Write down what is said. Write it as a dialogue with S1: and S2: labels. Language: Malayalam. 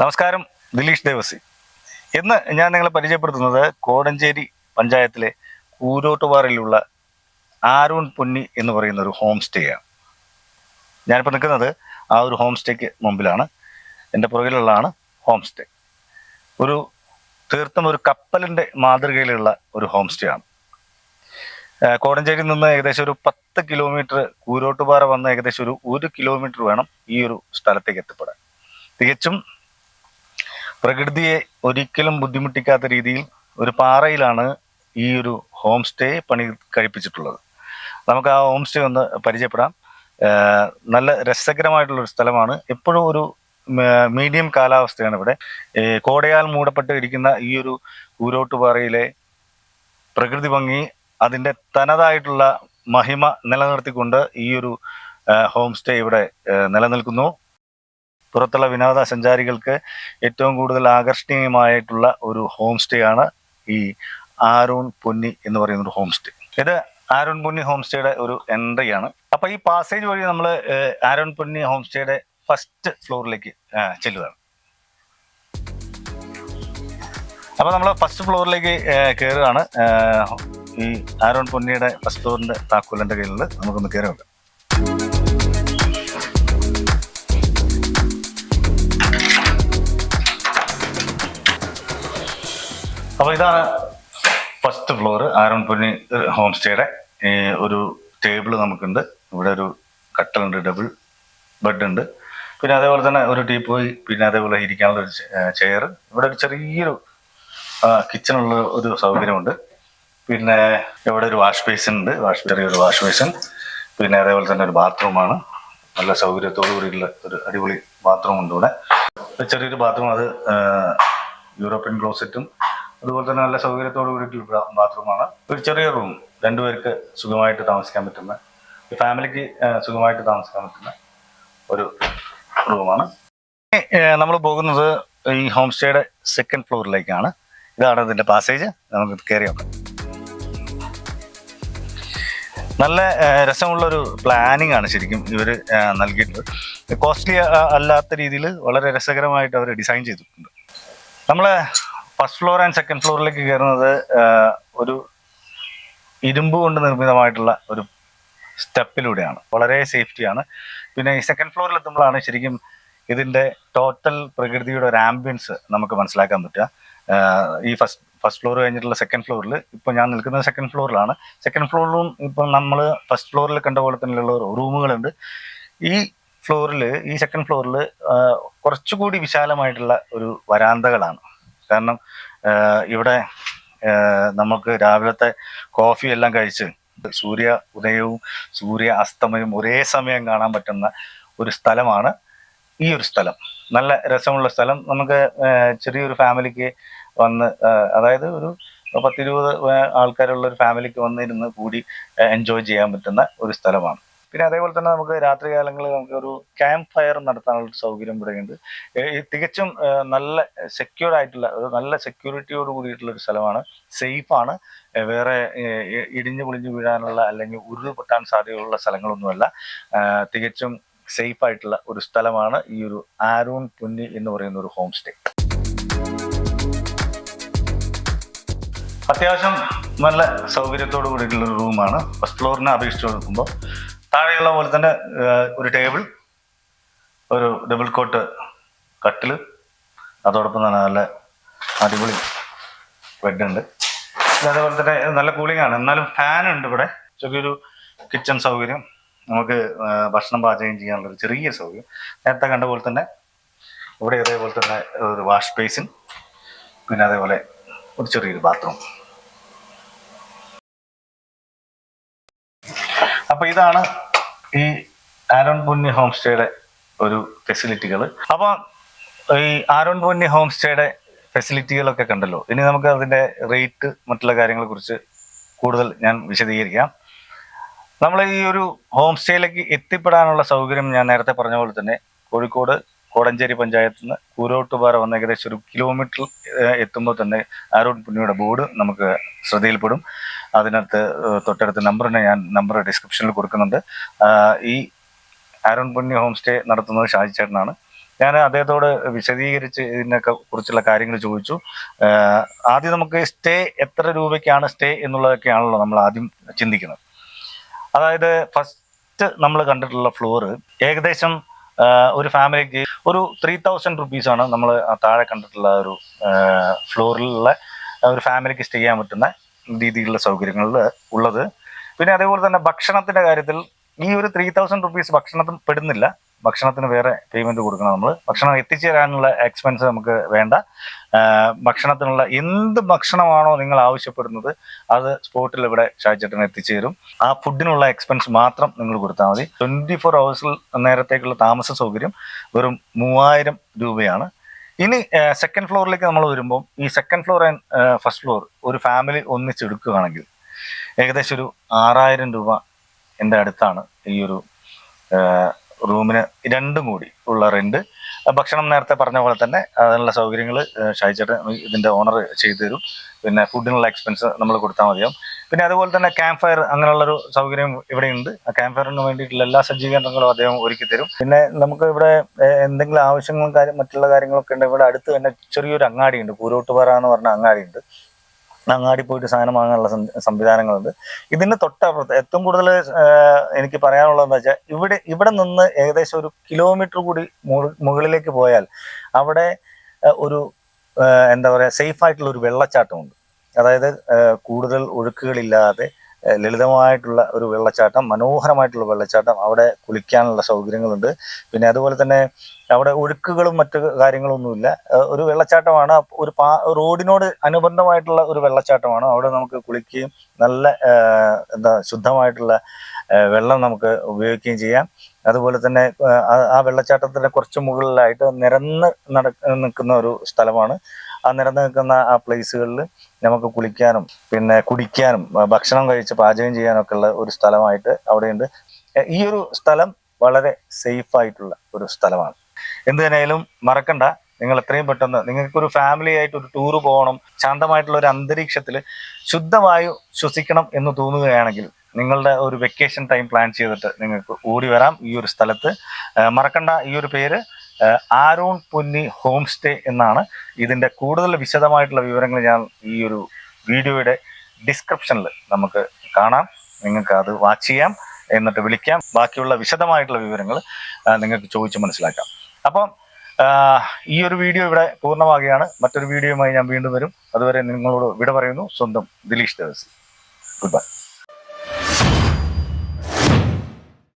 S1: നമസ്കാരം ദിലീഷ് ദേവസി ഇന്ന് ഞാൻ നിങ്ങളെ പരിചയപ്പെടുത്തുന്നത് കോടഞ്ചേരി പഞ്ചായത്തിലെ കൂരോട്ടുപാറയിലുള്ള ആരുൺ പൊന്നി എന്ന് പറയുന്ന ഒരു ഹോം സ്റ്റേ ആണ്. ഞാനിപ്പോൾ നിൽക്കുന്നത് ആ ഒരു ഹോം സ്റ്റേക്ക് മുമ്പിലാണ്. എന്റെ പുറകിലുള്ളതാണ് ഹോം സ്റ്റേ ഒരു തീർത്തും ഒരു കപ്പലിന്റെ മാതൃകയിലുള്ള ഒരു ഹോം സ്റ്റേ ആണ്. കോടഞ്ചേരിയിൽ നിന്ന് ഏകദേശം ഒരു പത്ത് കിലോമീറ്റർ കൂരോട്ടുപാറ വന്ന് ഏകദേശം ഒരു ഒരു കിലോമീറ്റർ വേണം ഈ ഒരു സ്ഥലത്തേക്ക് എത്തിപ്പെടാൻ. തികച്ചും പ്രകൃതിയെ ഒരിക്കലും ബുദ്ധിമുട്ടിക്കാത്ത രീതിയിൽ ഒരു പാറയിലാണ് ഈ ഒരു ഹോം സ്റ്റേ പണി കഴിപ്പിച്ചിട്ടുള്ളത്. നമുക്ക് ആ ഹോം സ്റ്റേ ഒന്ന് പരിചയപ്പെടാം. നല്ല രസകരമായിട്ടുള്ളൊരു സ്ഥലമാണ്. എപ്പോഴും ഒരു മീഡിയം കാലാവസ്ഥയാണ് ഇവിടെ. കോടയാൽ മൂടപ്പെട്ട് ഇരിക്കുന്ന ഈ ഒരു ഊരോട്ടുപാറയിലെ പ്രകൃതി ഭംഗി അതിന്റെ തനതായിട്ടുള്ള മഹിമ നിലനിർത്തിക്കൊണ്ട് ഈ ഒരു ഹോം സ്റ്റേ ഇവിടെ നിലനിൽക്കുന്നു. പുറത്തുള്ള വിനോദസഞ്ചാരികൾക്ക് ഏറ്റവും കൂടുതൽ ആകർഷണീയമായിട്ടുള്ള ഒരു ഹോം സ്റ്റേ ആണ് ഈ ആരൂൺ പൊന്നി എന്ന് പറയുന്ന ഒരു ഹോം സ്റ്റേ ഇത് ആരോൺ പൊന്നി ഹോം സ്റ്റേയുടെ ഒരു എൻട്രി ആണ്. അപ്പൊ ഈ പാസേജ് വഴി നമ്മൾ ആരോൺ പൊന്നി ഹോം സ്റ്റേയുടെ ഫസ്റ്റ് ഫ്ലോറിലേക്ക് ചെല്ലുകയാണ്. അപ്പൊ നമ്മൾ ഫസ്റ്റ് ഫ്ലോറിലേക്ക് കയറുകയാണ് ഈ ആരോൺ പൊന്നിയുടെ ഫസ്റ്റ് ഫ്ലോറിന്റെ താക്കോലിന്റെ കയ്യിൽ നമുക്കൊന്ന് കയറി അപ്പോൾ ഇതാണ് first floor Aaron Ponni home സ്റ്റേയുടെ ഒരു ടേബിൾ നമുക്കുണ്ട്. ഇവിടെ ഒരു കട്ടലുണ്ട് ഡബിൾ ബെഡ് ഉണ്ട്. പിന്നെ അതേപോലെ തന്നെ ഒരു ടീപ്പോയി പിന്നെ അതേപോലെ ഇരിക്കാനുള്ള ഒരു ചെയർ ഇവിടെ ഒരു ചെറിയൊരു കിച്ചണുള്ള ഒരു സൗകര്യമുണ്ട്. പിന്നെ ഇവിടെ ഒരു വാഷ് ബേസിൻ ഉണ്ട്. വാഷ് ചെറിയൊരു വാഷ് ബേസിൻ പിന്നെ അതേപോലെ തന്നെ ഒരു ബാത്റൂമാണ് നല്ല സൗകര്യത്തോടു കൂടിയുള്ള ഒരു അടിപൊളി ബാത്റൂം ഉണ്ട് ഇവിടെ. ചെറിയൊരു ബാത്റൂം അത് യൂറോപ്യൻ ക്ലോസറ്റും അതുപോലെ തന്നെ നല്ല സൗകര്യത്തോടു കൂടിയിട്ടുള്ള ബാത്റൂമാണ്. ഒരു ചെറിയ റൂം. രണ്ടുപേർക്ക് സുഖമായിട്ട് താമസിക്കാൻ പറ്റുന്ന ഫാമിലിക്ക് സുഖമായിട്ട് താമസിക്കാൻ പറ്റുന്ന ഒരു റൂമാണ്. നമ്മൾ പോകുന്നത് ഈ ഹോം സ്റ്റേയുടെ സെക്കൻഡ് ഫ്ലോറിലേക്കാണ്. ഇതാണ് ഇതിന്റെ പാസേജ്. നമുക്ക് കയറി നല്ല രസമുള്ളൊരു പ്ലാനിങ് ആണ് ശരിക്കും ഇവർ നൽകിയിട്ടുള്ളത്. കോസ്റ്റ്ലി അല്ലാത്ത രീതിയിൽ വളരെ രസകരമായിട്ട് അവർ ഡിസൈൻ ചെയ്തിട്ടുണ്ട്. നമ്മൾ ഫസ്റ്റ് ഫ്ലോർ ആൻഡ് സെക്കൻഡ് ഫ്ലോറിലേക്ക് കയറുന്നത് ഒരു ഇരുമ്പ് കൊണ്ട് നിർമ്മിതമായിട്ടുള്ള ഒരു സ്റ്റെപ്പിലൂടെയാണ്. വളരെ സേഫ്റ്റിയാണ്. പിന്നെ ഈ സെക്കൻഡ് ഫ്ലോറിൽ എത്തുമ്പോഴാണ് ശരിക്കും ഇതിന്റെ ടോട്ടൽ പ്രകൃതിയുടെ ഒരു ആംബിയൻസ് നമുക്ക് മനസ്സിലാക്കാൻ പറ്റുക. ഈ ഫസ്റ്റ് ഫസ്റ്റ് ഫ്ലോർ കഴിഞ്ഞിട്ടുള്ള സെക്കൻഡ് ഫ്ലോറിൽ ഇപ്പോൾ ഞാൻ നിൽക്കുന്നത് സെക്കൻഡ് ഫ്ലോറിലാണ്. സെക്കൻഡ് ഫ്ലോറിലും ഇപ്പം നമ്മൾ ഫസ്റ്റ് ഫ്ലോറിൽ കണ്ട പോലെ തന്നെയുള്ള റൂമുകളുണ്ട്. ഈ ഫ്ലോറിൽ ഈ സെക്കൻഡ് ഫ്ലോറിൽ കുറച്ചുകൂടി വിശാലമായിട്ടുള്ള ഒരു വരാന്തകളാണ്. കാരണം ഇവിടെ നമുക്ക് രാവിലത്തെ കോഫി എല്ലാം കഴിച്ച് സൂര്യ ഉദയവും സൂര്യ അസ്തമയവും ഒരേ സമയം കാണാൻ പറ്റുന്ന ഒരു സ്ഥലമാണ് ഈ ഒരു സ്ഥലം. നല്ല രസമുള്ള സ്ഥലം. നമുക്ക് ചെറിയൊരു ഫാമിലിക്ക് വന്ന് അതായത് ഒരു പത്തിരുപത് ആൾക്കാരുള്ള ഒരു ഫാമിലിക്ക് വന്നിരുന്ന് കൂടി എൻജോയ് ചെയ്യാൻ പറ്റുന്ന ഒരു സ്ഥലമാണ്. പിന്നെ അതേപോലെ തന്നെ നമുക്ക് രാത്രി കാലങ്ങളിൽ നമുക്ക് ഒരു ക്യാമ്പ് ഫയർ നടത്താനുള്ള സൗകര്യം ഇവിടെയുണ്ട് തികച്ചും നല്ല സെക്യൂർ ആയിട്ടുള്ള നല്ല സെക്യൂരിറ്റിയോട് കൂടിയിട്ടുള്ള ഒരു സ്ഥലമാണ്. സേഫാണ് വേറെ ഇടിഞ്ഞു പൊളിഞ്ഞു വീഴാനുള്ള അല്ലെങ്കിൽ ഉരുൾപൊട്ടാൻ സാധ്യതയുള്ള സ്ഥലങ്ങളൊന്നുമല്ല. തികച്ചും സേഫ് ആയിട്ടുള്ള ഒരു സ്ഥലമാണ് ഈ ഒരു ആരൂൺ പുന്നി എന്ന് പറയുന്ന ഒരു ഹോം സ്റ്റേ അത്യാവശ്യം നല്ല സൗകര്യത്തോട് കൂടിയിട്ടുള്ള ഒരു റൂമാണ് ഫസ്റ്റ് ഫ്ലോറിനെ അപേക്ഷിച്ച് നോക്കുമ്പോൾ താഴെയുള്ള പോലെ തന്നെ ഒരു ടേബിൾ ഒരു ഡബിൾ കോട്ട് കട്ടിൽ അതോടൊപ്പം തന്നെ നല്ല അടിപൊളി ബെഡുണ്ട് അതേപോലെ തന്നെ നല്ല കൂളിംഗ് ആണ്. എന്നാലും ഫാൻ ഉണ്ട് ഇവിടെ. ചെറിയൊരു കിച്ചൺ സൗകര്യം. നമുക്ക് ഭക്ഷണം പാചകം ചെയ്യാനുള്ള ഒരു ചെറിയ സൗകര്യം. നേരത്തെ കണ്ട പോലെ തന്നെ ഇവിടെ അതേപോലെ തന്നെ ഒരു വാഷ് ബേസിൻ പിന്നെ അതേപോലെ ഒരു ചെറിയൊരു ബാത്റൂം അപ്പൊ ഇതാണ് ഈ ആരോൺ പൊന്നി ഹോം സ്റ്റേയുടെ ഒരു ഫെസിലിറ്റികൾ അപ്പൊ ഈ ആരോൺ പൊന്നി ഹോം സ്റ്റേയുടെ ഫെസിലിറ്റികളൊക്കെ കണ്ടല്ലോ. ഇനി നമുക്ക് അതിന്റെ റേറ്റ് മറ്റുള്ള കാര്യങ്ങളെ കുറിച്ച് കൂടുതൽ ഞാൻ വിശദീകരിക്കാം. നമ്മൾ ഈ ഒരു ഹോം സ്റ്റേയിലേക്ക് എത്തിപ്പെടാനുള്ള സൗകര്യം ഞാൻ നേരത്തെ പറഞ്ഞ പോലെ തന്നെ കോഴിക്കോട് കോടഞ്ചേരി പഞ്ചായത്തിൽ നിന്ന് കൂരോട്ടുപാറ വന്ന് ഏകദേശം ഒരു കിലോമീറ്റർ എത്തുമ്പോൾ തന്നെ ആരോൺ പുണ്യയുടെ ബോർഡ് നമുക്ക് ശ്രദ്ധയിൽപ്പെടും. അതിനകത്ത് തൊട്ടടുത്ത നമ്പറിന് ഞാൻ നമ്പർ ഡിസ്ക്രിപ്ഷനിൽ കൊടുക്കുന്നുണ്ട്. ഈ ആരോൺ പുണ്യ ഹോം സ്റ്റേ നടത്തുന്നത് ഷാജി ചേട്ടനാണ്. ഞാൻ അദ്ദേഹത്തോട് വിശദീകരിച്ച് ഇതിനൊക്കെ കുറിച്ചുള്ള കാര്യങ്ങൾ ചോദിച്ചു. ആദ്യം നമുക്ക് സ്റ്റേ എത്ര രൂപയ്ക്കാണ് സ്റ്റേ എന്നുള്ളതൊക്കെയാണല്ലോ നമ്മൾ ആദ്യം ചിന്തിക്കുന്നത്. അതായത് ഫസ്റ്റ് നമ്മൾ കണ്ടിട്ടുള്ള ഫ്ലോറ് ഏകദേശം ഒരു ഫാമിലിക്ക് ഒരു ത്രീ തൗസൻഡ് റുപ്പീസാണ് നമ്മൾ താഴെ കണ്ടിട്ടുള്ള ഒരു ഫ്ലോറിലുള്ള ഒരു ഫാമിലിക്ക് സ്റ്റേ ചെയ്യാൻ പറ്റുന്ന രീതിയിലുള്ള സൗകര്യങ്ങളിൽ ഉള്ളത്. പിന്നെ അതേപോലെ തന്നെ ഭക്ഷണത്തിന്റെ കാര്യത്തിൽ ഈ ഒരു ത്രീ തൗസൻഡ് റുപ്പീസ് ഭക്ഷണത്തിന് പെടുന്നില്ല. ഭക്ഷണത്തിന് വേറെ പേയ്മെന്റ് കൊടുക്കണം നമ്മൾ ഭക്ഷണം എത്തിച്ചേരാനുള്ള എക്സ്പെൻസ് നമുക്ക് വേണ്ട. ഭക്ഷണത്തിനുള്ള എന്ത് ഭക്ഷണമാണോ നിങ്ങൾ ആവശ്യപ്പെടുന്നത് അത് സ്പോട്ടിൽ ഇവിടെ ഷാജേട്ടൻ എത്തിച്ചേരും. ആ ഫുഡിനുള്ള എക്സ്പെൻസ് മാത്രം നിങ്ങൾ കൊടുത്താൽ മതി. ട്വന്റി ഫോർ അവേഴ്സിൽ നേരത്തേക്കുള്ള താമസ സൗകര്യം വെറും മൂവായിരം രൂപയാണ്. ഇനി സെക്കൻഡ് ഫ്ലോറിലേക്ക് നമ്മൾ വരുമ്പോൾ ഈ second floor and first floor ഒരു ഫാമിലി ഒന്നിച്ചെടുക്കുകയാണെങ്കിൽ ഏകദേശം ഒരു ആറായിരം രൂപ എന്റെ അടുത്താണ് ഈ ഒരു റൂമിന് രണ്ടും കൂടി ഉള്ള റെന്റ് ഭക്ഷണം നേരത്തെ പറഞ്ഞ പോലെ തന്നെ അതിനുള്ള സൗകര്യങ്ങൾ ഷായിച്ചേട്ടൻ ഇതിന്റെ ഓണർ ചെയ്തു തരും. പിന്നെ ഫുഡിനുള്ള എക്സ്പെൻസ് നമ്മൾ കൊടുത്താൽ മതിയാവും. പിന്നെ അതുപോലെ തന്നെ ക്യാമ്പ് ഫയർ അങ്ങനെയുള്ളൊരു സൗകര്യം ഇവിടെ ഉണ്ട്. ആ ക്യാമ്പ് ഫയറിന് വേണ്ടിയിട്ടുള്ള എല്ലാ സജ്ജീകരണങ്ങളും അദ്ദേഹം ഒരുക്കി തരും. പിന്നെ നമുക്ക് ഇവിടെ എന്തെങ്കിലും ആവശ്യങ്ങളും കാര്യം മറ്റുള്ള കാര്യങ്ങളൊക്കെ ഉണ്ട്. ഇവിടെ അടുത്ത് തന്നെ ചെറിയൊരു അങ്ങാടിയുണ്ട്. പൂരോട്ടുപാറ എന്ന് പറഞ്ഞ അങ്ങാടിയുണ്ട്. അങ്ങാടി പോയിട്ട് സാധനം വാങ്ങാനുള്ള സംവിധാനങ്ങളുണ്ട്. ഇതിന് തൊട്ടപ്പുറത്ത് ഏറ്റവും കൂടുതൽ എനിക്ക് പറയാനുള്ളതെന്ന് വെച്ചാൽ ഇവിടെ ഇവിടെ നിന്ന് ഏകദേശം ഒരു കിലോമീറ്റർ കൂടി മുകളിലേക്ക് പോയാൽ അവിടെ ഒരു എന്താ പറയുക സേഫ് ആയിട്ടുള്ള ഒരു വെള്ളച്ചാട്ടമുണ്ട്. അതായത് കൂടുതൽ ഒഴുക്കുകളില്ലാതെ ലളിതമായിട്ടുള്ള ഒരു വെള്ളച്ചാട്ടം മനോഹരമായിട്ടുള്ള വെള്ളച്ചാട്ടം അവിടെ കുളിക്കാനുള്ള സൗകര്യങ്ങളുണ്ട്. പിന്നെ അതുപോലെ തന്നെ അവിടെ ഒഴുക്കുകളും മറ്റു കാര്യങ്ങളൊന്നുമില്ല. ഒരു വെള്ളച്ചാട്ടമാണ്. ഒരു പാ റോഡിനോട് അനുബന്ധമായിട്ടുള്ള ഒരു വെള്ളച്ചാട്ടമാണ്. അവിടെ നമുക്ക് കുളിക്കുകയും നല്ല എന്താ ശുദ്ധമായിട്ടുള്ള വെള്ളം നമുക്ക് ഉപയോഗിക്കുകയും ചെയ്യാം. അതുപോലെ തന്നെ ആ, വെള്ളച്ചാട്ടത്തിന്റെ കുറച്ച് മുകളിലായിട്ട് നിരന്ന് നട നിൽക്കുന്ന ഒരു സ്ഥലമാണ്. ആ നിലനിൽക്കുന്ന നിൽക്കുന്ന ആ പ്ലേസുകളിൽ നമുക്ക് കുളിക്കാനും പിന്നെ കുടിക്കാനും ഭക്ഷണം കഴിച്ച് പാചകം ചെയ്യാനും ഒക്കെ ഉള്ള ഒരു സ്ഥലമായിട്ട് അവിടെയുണ്ട്. ഈ ഒരു സ്ഥലം വളരെ സേഫ് ആയിട്ടുള്ള ഒരു സ്ഥലമാണ്. എന്ത് തന്നെയായാലും മറക്കണ്ട. നിങ്ങൾ എത്രയും പെട്ടെന്ന് നിങ്ങൾക്ക് ഒരു ഫാമിലി ആയിട്ട് ഒരു ടൂർ പോകണം. ശാന്തമായിട്ടുള്ള ഒരു അന്തരീക്ഷത്തിൽ ശുദ്ധമായി ശ്വസിക്കണം എന്ന് തോന്നുകയാണെങ്കിൽ നിങ്ങളുടെ ഒരു വെക്കേഷൻ ടൈം പ്ലാൻ ചെയ്തിട്ട് നിങ്ങൾക്ക് ഓടി വരാം ഈ ഒരു സ്ഥലത്ത്. മറക്കണ്ട ഈ ഒരു പേര്. ആരോൺ പുന്നി ഹോം സ്റ്റേ എന്നാണ് ഇതിന്റെ കൂടുതൽ വിശദമായിട്ടുള്ള വിവരങ്ങൾ ഞാൻ ഈ ഒരു വീഡിയോയുടെ ഡിസ്ക്രിപ്ഷനിൽ നമുക്ക് കാണാം. നിങ്ങൾക്ക് അത് വാച്ച് ചെയ്യാം. എന്നിട്ട് വിളിക്കാം. ബാക്കിയുള്ള വിശദമായിട്ടുള്ള വിവരങ്ങൾ നിങ്ങൾക്ക് ചോദിച്ച് മനസ്സിലാക്കാം. അപ്പം ഈ ഒരു വീഡിയോ ഇവിടെ പൂർണമാകുകയാണ് മറ്റൊരു വീഡിയോയുമായി ഞാൻ വീണ്ടും വരും. അതുവരെ നിങ്ങളോട് വിട പറയുന്നു. സ്വന്തം ദിലീഷ് ദേവസി ഗുഡ് ബൈ